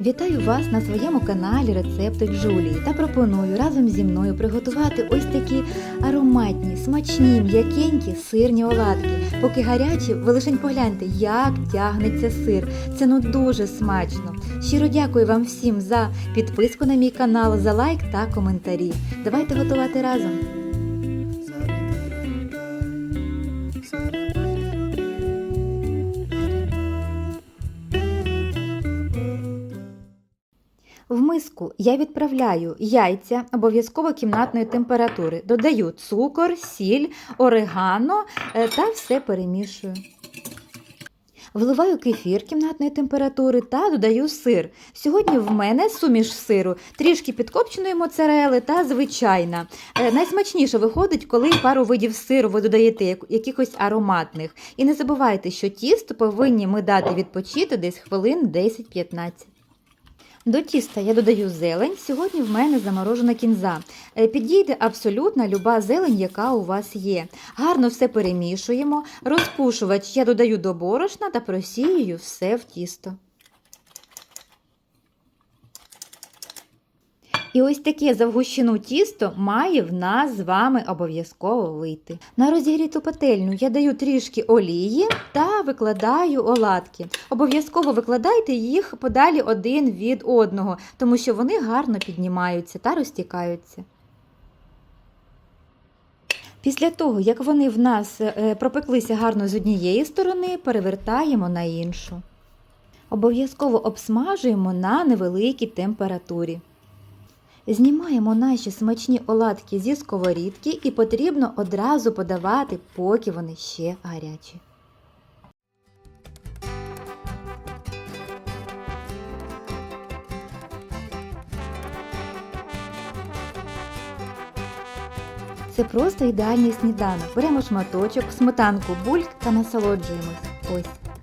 Вітаю вас на своєму каналі Рецепти Джулії та пропоную разом зі мною приготувати ось такі ароматні, смачні, м'якенькі сирні оладки. Поки гарячі, ви лишень погляньте, як тягнеться сир. Це ну дуже смачно. Щиро дякую вам всім за підписку на мій канал, за лайк та коментарі. Давайте готувати разом. В миску я відправляю яйця обов'язково кімнатної температури. Додаю цукор, сіль, орегано е, та все перемішую. Вливаю кефір кімнатної температури та додаю сир. Сьогодні в мене суміш сиру, трішки підкопченої моцарели та звичайна. Е, Найсмачніше виходить, коли пару видів сиру ви додаєте якихось ароматних. І не забувайте, що тісто повинні ми дати відпочити десь хвилин 10-15. До тіста я додаю зелень. Сьогодні в мене заморожена кінза. Е, Підійде абсолютно люба зелень, яка у вас є. Гарно все перемішуємо. Розпушувач я додаю до борошна та просіюю все в тісто. І ось таке завгущену тісто має в нас з вами обов'язково вийти. На розігріту пательню я даю трішки олії та викладаю оладки. Обов'язково викладайте їх подалі один від одного, тому що вони гарно піднімаються та розтікаються. Після того, як вони в нас е, пропеклися гарно з однієї сторони, перевертаємо на іншу. Обов'язково обсмажуємо на невеликій температурі. Знімаємо наші смачні оладки зі сковорідки і потрібно одразу подавати, поки вони ще гарячі. Це просто ідеальний сніданок. Беремо шматочок, сметанку, бульк та насолоджуємось. Ось.